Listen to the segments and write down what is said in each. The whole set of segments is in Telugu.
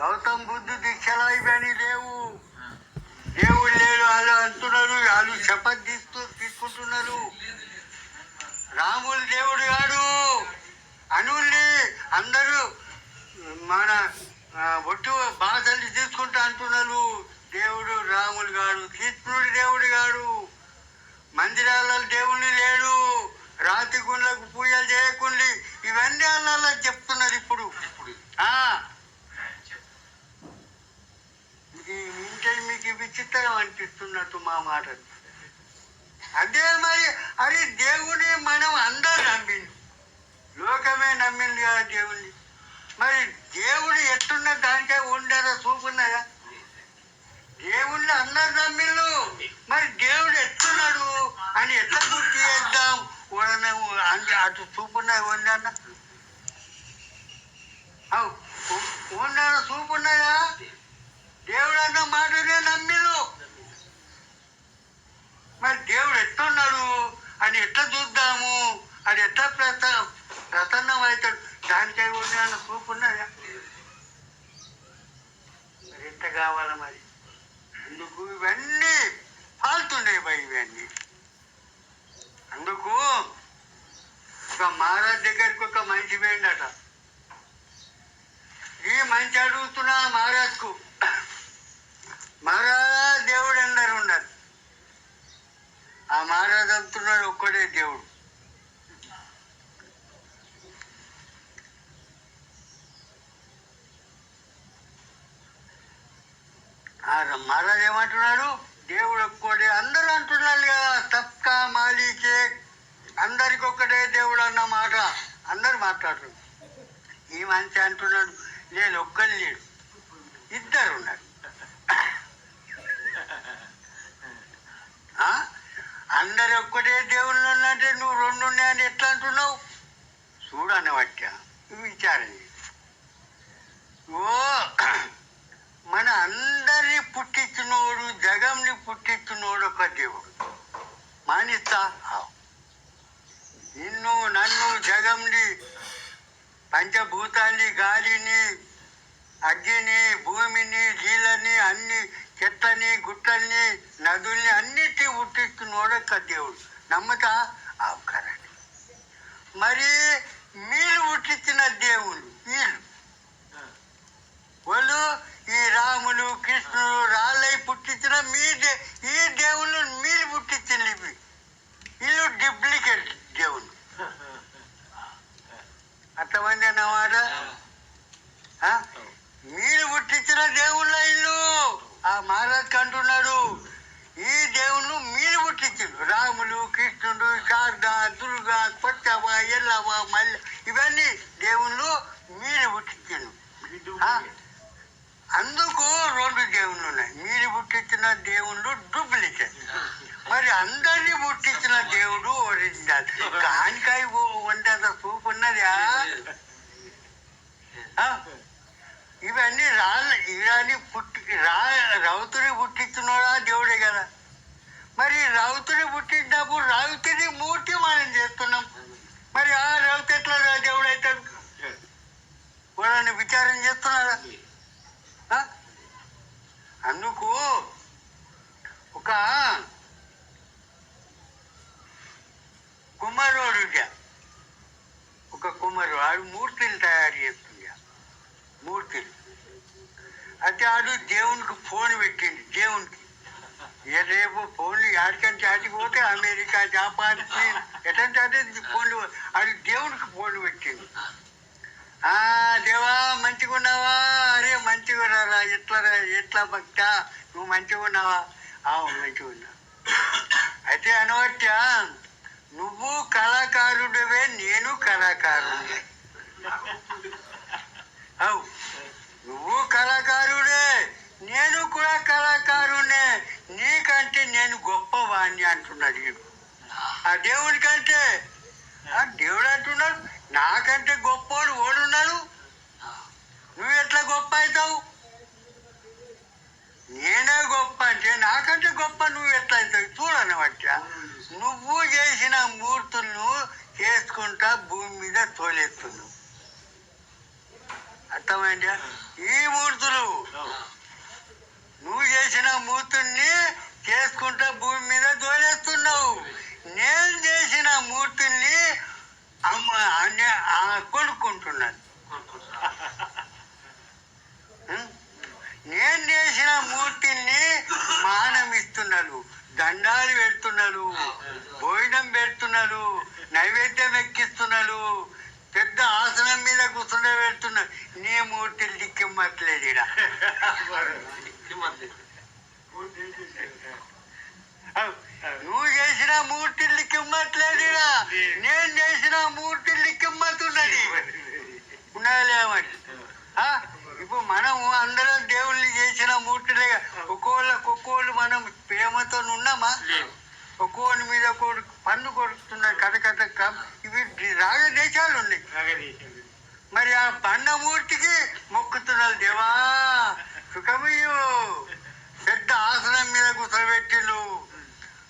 గౌతమ్ బుద్ధు దీక్షలా ఇవన్నీ లేవు. దేవుడు లేడు వాళ్ళు అంటున్నారు వాళ్ళు శపథ తీస్తూ తీసుకుంటున్నారు. రాముడు దేవుడు కాడు. అనుల్ని అందరూ మన ఒట్టు బాధలు తీసుకుంటూ అంటున్నారు. దేవుడు రాముడు గాడు కృష్ణుడు దేవుడు గాడు మందిరాలలో దేవుని లేడు. రాతి గుండ్లకు పూజలు చేయకుండా ఇవన్నీ అలా చెప్తున్నారు ఇప్పుడు. ఆ. మీకు విచిత్రం అనిపిస్తున్నట్టు మా మాట. అదే మరి అరే దేవుని మనం అందరూ నమ్మింది లోకమే నమ్మింది కదా దేవుణ్ణి. మరి దేవుడు ఎట్టున్న దానికే ఉండరా చూపున్నాయా? దేవుణ్ణి అందరు నమ్మిళ్ళు మరి దేవుడు ఎట్టున్నాడు అని ఎట్లా గుర్తు చేద్దాం? వాళ్ళని అటు చూపున్నది ఉండన్న ఉండేదో చూపున్నాయా? దేవుడు అన్న మాటనే నమ్మిళ్ళు మరి దేవుడు ఎట్లున్నాడు? అని ఎట్లా చూద్దాము? అది ఎట్లా ప్రస ప్రసన్నం అవుతాడు దానికై చూపు చూపున్నదా మరి ఎంత కావాలా మరి? అందుకు ఇవన్నీ ఫాల్తుండే భయ ఇవన్నీ. అందుకు ఒక మహారాజ్ దగ్గరికి ఒక మనిషి పోయిందట ఈ మంచి అడుగుతున్నా మహారాజ్కు మహారాజ్ దేవుడు అందరు ఉన్నారు ఆ ఒక్కడే దేవుడు. ఆ మహారాజ్ ఏమంటున్నాడు? దేవుడు ఒక్కడే అందరూ అంటున్నారు కదా తప్ప మాలికే. అందరికి ఒక్కటే దేవుడు అన్న మాట. అందరు మాట్లాడుతున్నారు. ఈ మంచి అంటున్నాడు నేను ఒక్కరు లేడు. ఇద్దరు ఉన్నారు ఆ? అందరు ఒక్కటే దేవుళ్ళు ఉన్నట్టే నువ్వు రెండు ఉన్నాయని ఎట్లా అంటున్నావు? చూడని బట్టా విచారం ఓ మన అందరిని పుట్టించినోడు జగంని పుట్టించినోడు ఒక దేవుడు. మానిస్తా? నిన్ను నన్ను జగంని పంచభూతాన్ని గాలిని అగ్గిని భూమిని నీళ్ళని అన్ని చెట్లని గుట్టల్ని నదుల్ని అన్నిటి పుట్టించినోడు దేవుడు. నమ్మతా? అవకరండి. మరి మీరు ఉట్టించిన దేవుళ్ళు వీళ్ళు. వాళ్ళు ఈ రాములు కృష్ణుడు రాళ్ళై పుట్టించిన మీ దే ఈ దేవుళ్ళు మీరు పుట్టించిన ఇవి. వీళ్ళు డూప్లికేట్ దేవుళ్ళు. అర్థమైంది అన్నమాట ఆ? మీరు పుట్టించిన దేవుళ్ళ ఇల్లు ఆ మహారాజ్ అంటున్నాడు ఈ దేవుళ్ళు మీరు పుట్టించారు. రాములు కృష్ణుడు శారద దుర్గా కొట్టవ ఎల్లవ మల్ల ఇవన్నీ దేవుళ్ళు మీరు పుట్టించారు? అందుకు రెండు దేవుళ్ళు ఉన్నాయి. మీరు పుట్టించిన దేవుళ్ళు డూప్లికేట్ మరి అందరినీ పుట్టించిన దేవుడు ఒరిజినల్. కానికాయ వంట సూపు ఉన్నదా ఆ? ఇవన్నీ రాళ్ళ ఇరాని పుట్టి రా రౌతుని పుట్టించున్నాడా? దేవుడే కదా. మరి రౌతుని పుట్టించినప్పుడు రౌతుని మూర్తి మనం చేస్తున్నాం. మరి ఆ రౌతు ఎట్లా దేవుడు అవుతాడు వాళ్ళని విచారం చేస్తున్నారా అందుకు ఒక కుమారుడు ఒక కుమారుడు ఆడు మూర్తిని తయారు చేస్తుంది మూర్తిని అయితే ఆడు దేవునికి ఫోన్ పెట్టింది దేవునికి. ఏ రేపు ఫోన్లు ఆడికంటే ఆడికి పోతే అమెరికా జపాన్ చీన్ ఎటంటే అదే ఫోన్లు అది దేవునికి ఫోన్ పెట్టింది ఆ దేవా మంచిగా ఉన్నావా? అరే మంచిగా రా ఎట్లా ఎట్లా భక్త? నువ్వు మంచిగా ఉన్నావా? అవును మంచిగా ఉన్నా. అయితే అనవచ్చ నువ్వు కళాకారుడివే నేను కళాకారుడే అవు. నువ్వు కళాకారుడు కళాకారుణ్ణే. నీకంటే నేను గొప్పవాణ్ణి అంటున్నాడు ఈడు. ఆ దేవుడి కంటే దేవుడు అంటున్నాడు నాకంటే గొప్పోడు ఓడున్నాడు. నువ్వు ఎట్లా గొప్ప అవుతావు? నేనే గొప్ప అంటే నాకంటే గొప్ప నువ్వు ఎట్లా అవుతావు? చూడనమాట. నువ్వు చేసిన మూర్తులను చేసుకుంటా భూమి మీద తోలేస్తున్నావు. అర్థమైందా? ఈ మూర్తులు చేసుకుంటా భూమి మీద దోలేస్తున్నావు. నేను చేసిన మూర్తుల్ని అమ్మ కొనుక్కుంటున్నాను? నేను చేసిన మూర్తిని మానం ఇస్తున్నారు దండాలు పెడుతున్నారు భోజనం పెడుతున్నారు నైవేద్యం ఎక్కిస్తున్నారు పెద్ద ఆసనం మీద కూర్చుండ పెడుతున్నారు నీ మూర్తిని దిక్కిమ్మట్లేదు ఈడ నువ్వు చేసిన మూర్తిని కిమ్మట్లేదు నేను చేసిన మూర్తిని కిమ్మతున్నది. ఉన్నలేమని ఆ? ఇప్పుడు మనం అందరం దేవుళ్ళని చేసిన మూర్తులే. ఒక్కోళ్ళకి ఒక్కోళ్ళు మనం ప్రేమతో ఉన్నామా ఒక్కోని మీద ఒక్కోడు పన్ను కొడుతున్నారు కటకట కం- ఇవి రాగ దేశాలు ఉన్నాయి మరి ఆ బండమూర్తికి మొక్కుతున్నారు దేవా. సుఖమయ్యో. పెద్ద ఆసనం మీద కూర్చోబెట్టిండు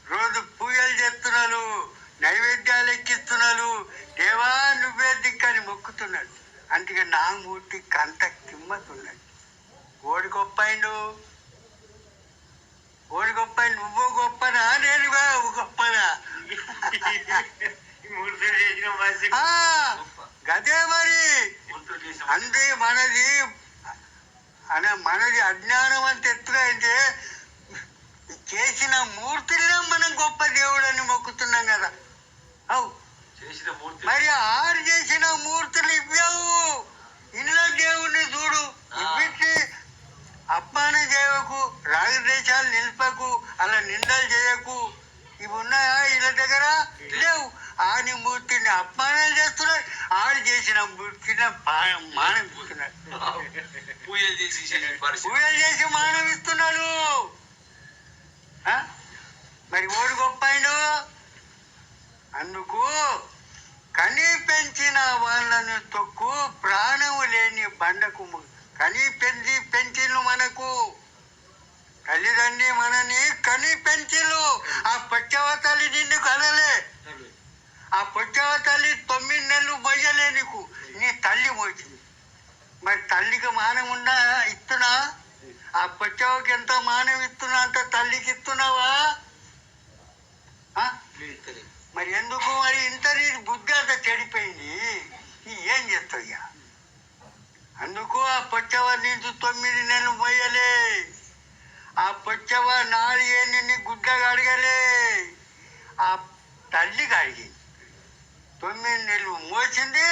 రోజు పూజలు చేస్తున్నారు నైవేద్యాలు ఎక్కిస్తున్నారు. దేవా నువ్వే దిక్కని మొక్కుతున్నాడు అందుకే నా మూర్తికి అంత కిమ్మతున్నది ఓడి గొప్పైండు ఓడి గొప్ప నువ్వు గొప్పనా నేను గొప్పనా? గదే మరి. అంతే మనది అనే మనది అజ్ఞానం అంత ఎత్తుగా అయితే చేసిన మూర్తులే మనం గొప్ప దేవుడు అని మొక్కుతున్నాం కదా. అవు చేసిన మూర్తి. మరి ఆరు చేసిన మూర్తులు ఇవ్వవు. ఇంట్లో దేవుణ్ణి చూడు. ఇవ్విచ్చి అప్మానం చేయకు రాగద్వేషాలు నిలుపకు అలా నిందలు చేయకు. ఇవి ఉన్నాయా వీళ్ళ దగ్గర? లేవు. ఆని మూర్తిని అపమానాలు చేస్తున్నారు ఆడు చేసిన మూర్తిని మానం ఇస్తున్నారు చేసి పూజలు చేసి మానం ఇస్తున్నాడు. ఆ? మరి ఓడి గొప్ప అందుకు కని పెంచిన వాళ్ళను తొక్కు ప్రాణము లేని బండకు ము- కని పెంచి పెంచిలు మనకు. తల్లిదండ్రి మనని కని పెంచిలు ఆ పచ్చవ తల్లి నిన్ను కనలే. ఆ పొచ్చవ తల్లి తొమ్మిది నెలలు మొయ్యలే నీకు. నీ తల్లి మోసింది మరి తల్లికి మానం ఇస్తున్నా ఆ పొచ్చవకి ఎంత మానం ఇస్తున్నా అంత తల్లికి ఇస్తున్నావా మరి ఎందుకు మరి ఇంత నీ బుద్ధి అంత చెడిపోయింది? ఏం చేస్తావు ఇక అందుకు ఆ పొచ్చవ నుంచి తొమ్మిది నెలలు పోయలే. ఆ పొచ్చవ నాలుగేళ్ళు నీ గుడ్డగా అడగలే. ఆ తల్లికి అడిగింది. తొమ్మిది నెలలు మోసింది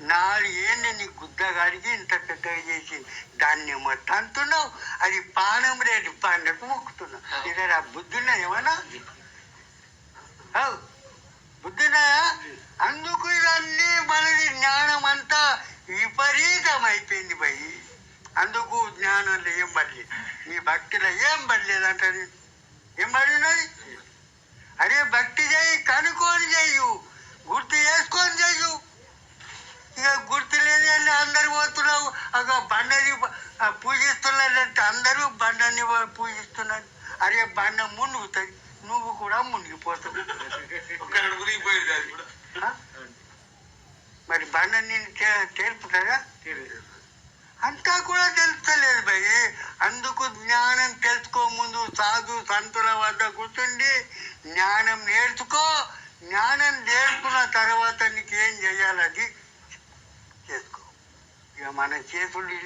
నాలుగేళ్ళు నీ గుద్దగా అడిగి ఇంత పెద్దగా చేసి దాన్ని మొత్తం అంటున్నావు. అది పానం రేటు పండకు మొక్కుతున్నావు. ఇదే ఆ బుద్ధున్నా ఏమన్నా? అవు బుద్ధున్నాయా? అందుకు ఇవన్నీ మనది జ్ఞానం అంతా విపరీతం అయిపోయింది భయ్ అందుకు జ్ఞానంలో ఏం పడలేదు. నీ భక్తిలో ఏం పడలేదు అంటది. ఏం పడినది? అరే భక్తి చేయి కనుక్కొని చెయ్యు గుర్తు చేసుకొని చెయ్యు. ఇక గుర్తు లేదు అని అందరు పోతున్నావు. ఒక బండని పూజిస్తున్నారంటే అందరూ బండని పూజిస్తున్నారు. అరే బండ మునుగుతుంది. నువ్వు కూడా మునిగిపోతావు? మరి బండ నేను తెలుపుతారా? అంతా కూడా తెలుస్తలేదు భయ్. అందుకు జ్ఞానం తెలుసుకో ముందు సాధు సంతుల వద్ద కూర్చుండి జ్ఞానం నేర్చుకో. జ్ఞానం నేర్చుకున్న తర్వాత నీకు ఏం చేయాలి చేసుకో. ఇక మన చేసుడు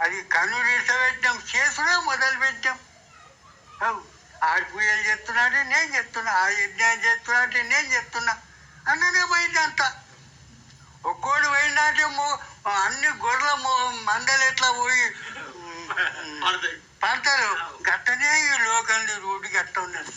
అది కన్నులు పెట్టాం చేసుడే మొదలు పెట్టాం ఆడు పూజలు చేస్తున్నాడు నేను చెప్తున్నా ఆ యజ్ఞం చేస్తున్నాడు నేను చెప్తున్నా అన్ననే పోయింది అంతా. ఒక్కోడు పోయిందంటే మో- అన్ని గొర్రెల మో- మందలు ఎట్లా పోయి పడతారు. గట్టనే ఈ లోకంలో రోడ్డు గట్ట ఉన్నది.